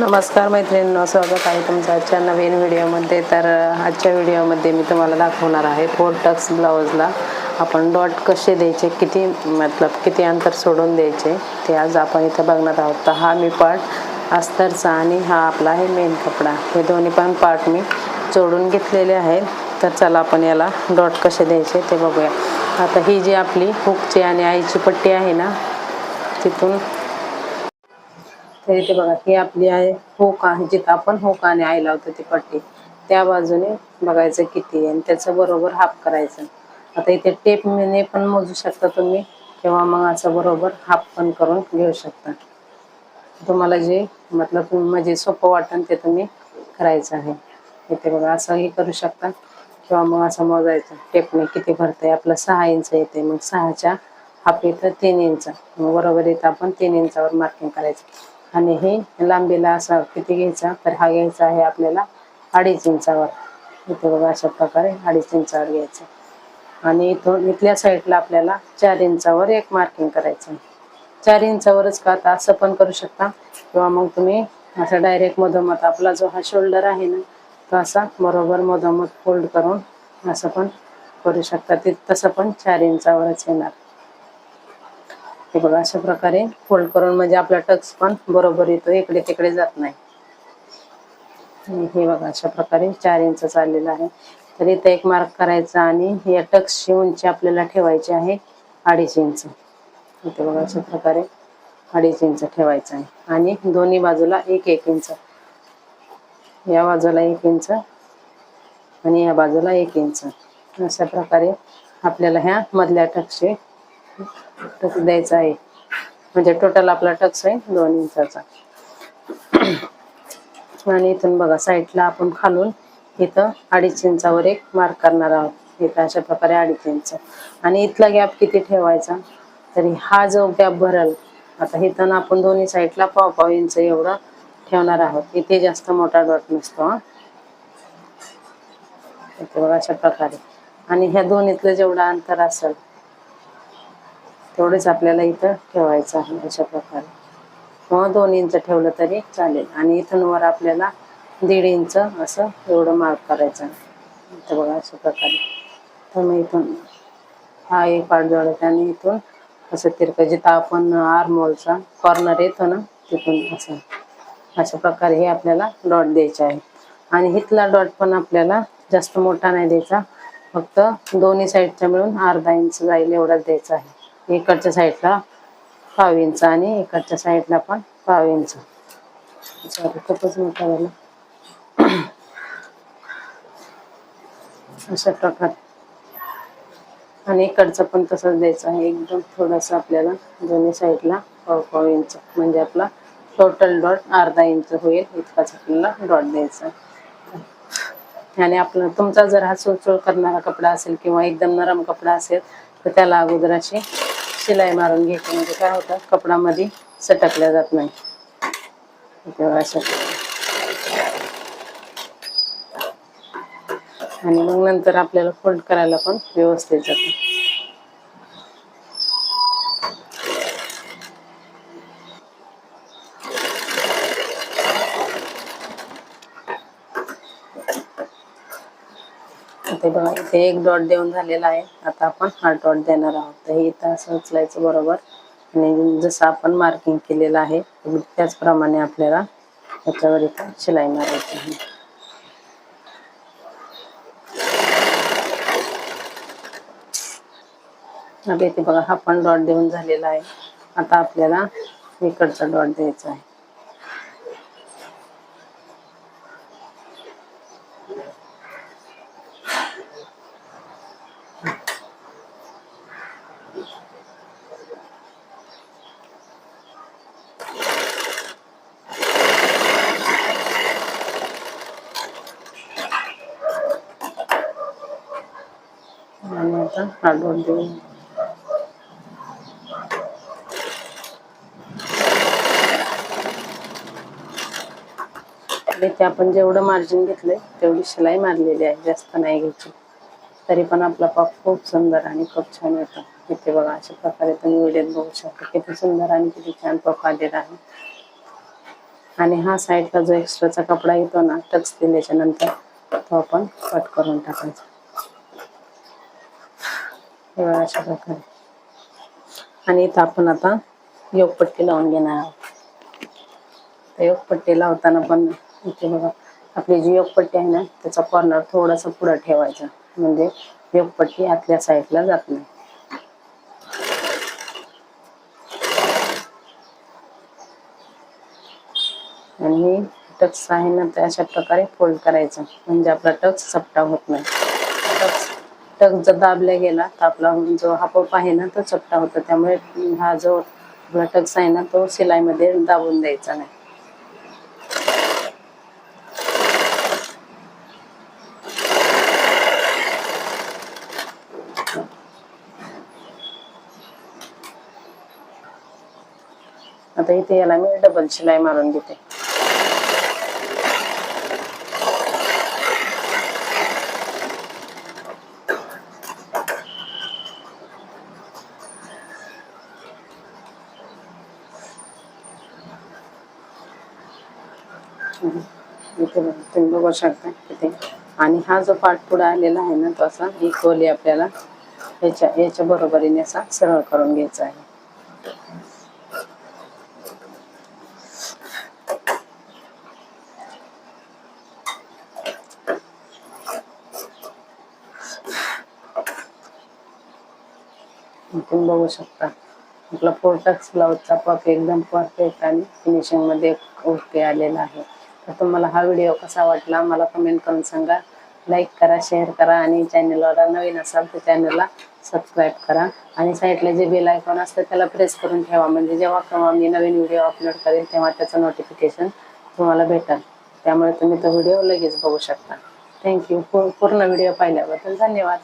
नमस्कार मैत्रिणींनो स्वागत आहे तुमचं आजच्या नवीन व्हिडिओमध्ये. तर आजच्या व्हिडिओमध्ये मी तुम्हाला दाखवणार आहे फोर टक्स ब्लाऊजला आपण डॉट कसे द्यायचे किती मतलब किती अंतर सोडून द्यायचे ते आज आपण इथं बघणार आहोत. तर हा मी पार्ट अस्तरचा आणि हा आपला आहे मेन कपडा. हे दोन्ही पण पार्ट मी जोडून घेतलेले आहेत. तर चला आपण याला डॉट कसे द्यायचे ते बघूया. आता ही जी आपली हुकची आणि आईची पट्टी आहे ना तिथून तर इथे बघा ही आपली आहे हो हुक आहे जिथं आपण हो हुक आणि आय लावतो ती पट्टी त्या बाजूने बघायचं किती आणि त्याचं बरोबर हाफ करायचं. आता इथे टेपने पण मोजू शकता तुम्ही किंवा मग असं बरोबर हाफ पण करून घेऊ शकता. तुम्हाला जे मतलब तुम्ही म्हणजे सोपं वाटेल ते तुम्ही करायचं आहे. इथे बघा असंही करू शकता. किंवा मग असं मोजायचं. टेपने किती भरतंय आपलं सहा इंच येते मग सहाच्या हाफ येतं तीन इंच. मग बरोबर इथं आपण तीन इंचावर मार्किंग करायचं. आणि हे लांबीला असा किती घ्यायचा? तर हा घ्यायचा आहे आपल्याला अडीच इंचावर. इथे बघा अशा प्रकारे अडीच इंचावर घ्यायचं. आणि इथून इथल्या साईडला आपल्याला चार इंचावर एक मार्किंग करायचं. चार इंचावरच का आता असं पण करू शकता? किंवा मग तुम्ही असं डायरेक्ट मधोमध आपला जो हा शोल्डर आहे ना तो असा बरोबर मधोमध फोल्ड करून असं पण करू शकता. ते तसं पण चार इंचावरच येणार. हे बघा अशा प्रकारे फोल्ड करून म्हणजे आपला टक्स पण बरोबर येतो इकडे तिकडे जात नाही. हे बघा अशा प्रकारे चार इंच चाललेलं आहे. तर इथं एक मार्क करायचा आणि या टक्सची उंची आपल्याला ठेवायची आहे अडीच इंच इथे बघा अशा प्रकारे अडीच इंच ठेवायचं आहे. आणि दोन्ही बाजूला एक एक इंच या बाजूला एक इंच आणि या बाजूला एक इंच अशा प्रकारे आपल्याला ह्या मधल्या टक्सचे टक्स द्यायचा आहे. म्हणजे टोटल आपला टक्स आहे दोन इंचाचा. आणि इथून बघा साईडला आपण खालून इथं अडीच इंचावर एक मार्क करणार आहोत. इथं अशा प्रकारे अडीच इंच. आणि इथला गॅप किती ठेवायचा? तरी हा जो गॅप भरल आता इथं आपण दोन्ही साईडला पाव पाव इंच एवढं ठेवणार आहोत. इथे जास्त मोठा डॉट नसतो हा. इथे बघा अशा प्रकारे. आणि ह्या दोन्हीतलं जेवढं अंतर असेल तेवढेच आपल्याला इथं ठेवायचं आहे अशा प्रकारे. किंवा दोन इंच ठेवलं तरी चालेल. आणि इथून वर आपल्याला दीड इंच असं एवढं मार्क करायचं इथं बघा अशा प्रकारे. तर मग इथून हा एक पार्ट जोडत आणि इथून असं तिरकं जिथं आपण आरमोलचा कॉर्नर येतो ना तिथून असं अशा प्रकारे हे आपल्याला डॉट द्यायचे आहे आणि इथला डॉट पण आपल्याला जास्त मोठा नाही द्यायचा. फक्त दोन्ही साईडच्या मिळून अर्धा इंच जाईल एवढाच द्यायचा आहे. इकडच्या साईडला पाव इंच आणि इकडच्या साईडला पण पाव इंच खूपच मोठा झाला. अशा प्रकारे. आणि इकडचं पण तसंच द्यायचं आहे. एकदम थोडंसं आपल्याला दोन्ही साईडला पाव पाव इंच म्हणजे आपला टोटल डॉट अर्धा इंच होईल. इतकाच आपल्याला डॉट द्यायचा आहे. आणि आपला तुमचा जर हा चुळचुळ करणारा कपडा असेल किंवा एकदम नरम कपडा असेल तर त्याला अगोदर अशी शिलाई मारून घ्यायची. म्हणजे काय होतं कपडामध्ये सटकल्या जात नाही. तेव्हा आणि मग नंतर आपल्याला फोल्ड करायला पण व्यवस्थित जातं. ते बघा इथे एक डॉट देऊन झालेला आहे. आता आपण हा डॉट देणार आहोत. तर हे इथं असं उचलायचं बरोबर. आणि जसं आपण मार्किंग केलेलं आहे त्याचप्रमाणे आपल्याला त्याच्यावर इथं शिलाई मारायची आहे. आता इथे बघा हा पण डॉट देऊन झालेला आहे. आता आपल्याला इकडचा डॉट द्यायचा आहे आणि आता हा डॉट इथे म्हणजे आपण जेवढं मार्जिन घेतलंय तेवढी शिलाई मारलेली आहे जास्त नाही घ्यायची. तरी पण आपला पाप खूप सुंदर आणि खूप छान येतो. इथे बघा अशा प्रकारे तुम्ही व्हिडिओत बघू शकता. किती सुंदर आणि किती छान पफ आलेला आहे. आणि हा साईडला जो एक्स्ट्राचा कपडा येतो ना टच दिल्याच्या नंतर तो आपण कट करून टाकायचा. बघा अशा प्रकारे. आणि इथं आपण आता योगपट्टी लावून घेणार आहोत. तर योगपट्टी लावताना पण इथे बघा आपली जी योगपट्टी आहे ना त्याचा कॉर्नर थोडासा पुढं ठेवायचा. म्हणजे योगपट्टी आतल्या साईडला जात नाही. आणि हे टक्स आहे ना ते अशा प्रकारे फोल्ड करायचं. म्हणजे आपला टक्स सपटा होत नाही. टक्स टक जर दाबला गेला तर आपला जो हापप आहे ना तो चपटा होता. त्यामुळे हा जो घटक्स टक्स आहे ना तो शिलाईमध्ये दाबून द्यायचा नाही. आता इथे याला मी डबल शिलाई मारून घेते. इथे बघा, तुम्ही बघू शकता इथे आणि हा जो पाठ पुढे आलेला आहे ना तो असा इक्वली आपल्याला याच्या याच्या बरोबरीने असा सरळ करून घ्यायचा आहे. तुम्ही बघू शकता. आपला फोर्टक्स ब्लाउजचा पफ एकदम परफेक्ट आणि फिनिशिंगमध्ये ओके आलेला आहे. तर तुम्हाला हा व्हिडिओ कसा वाटला मला कमेंट करून सांगा. लाईक करा शेअर करा आणि चॅनलवर नवीन असाल तर चॅनलला सबस्क्राईब करा. आणि साईडला जे बेल आयकॉन असतं त्याला प्रेस करून ठेवा. म्हणजे जेव्हा केव्हा मी नवीन व्हिडिओ अपलोड करेल तेव्हा त्याचं नोटिफिकेशन तुम्हाला भेटेल. त्यामुळे तुम्ही तो व्हिडिओ लगेच बघू शकता. थँक्यू पूर्ण व्हिडिओ पाहिल्याबद्दल धन्यवाद.